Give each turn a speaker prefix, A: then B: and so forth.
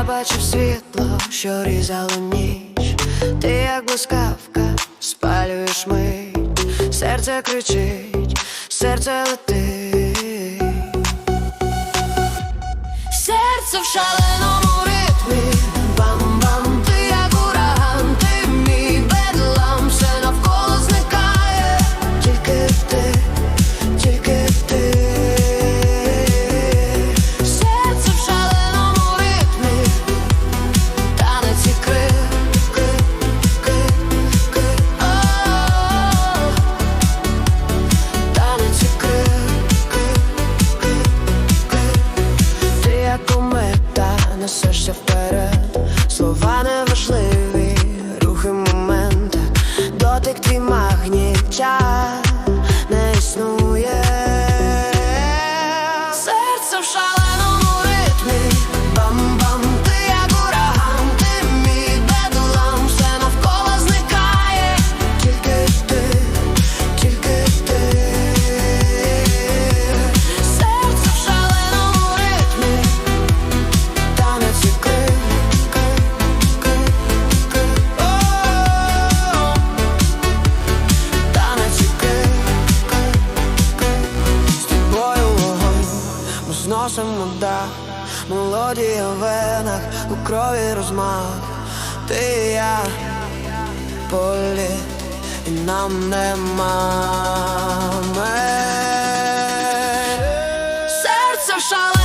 A: Я бачив світло, що різало ніч. Ти як блискавка, спалюєш мить, серце кричить, серце летить. Серце в шаленому вперед, слова неважливі, рухи момента, дотик твій носимо да мелодія в венах, у крові розмах, ти і я політ, і нам нема. Серце в шале.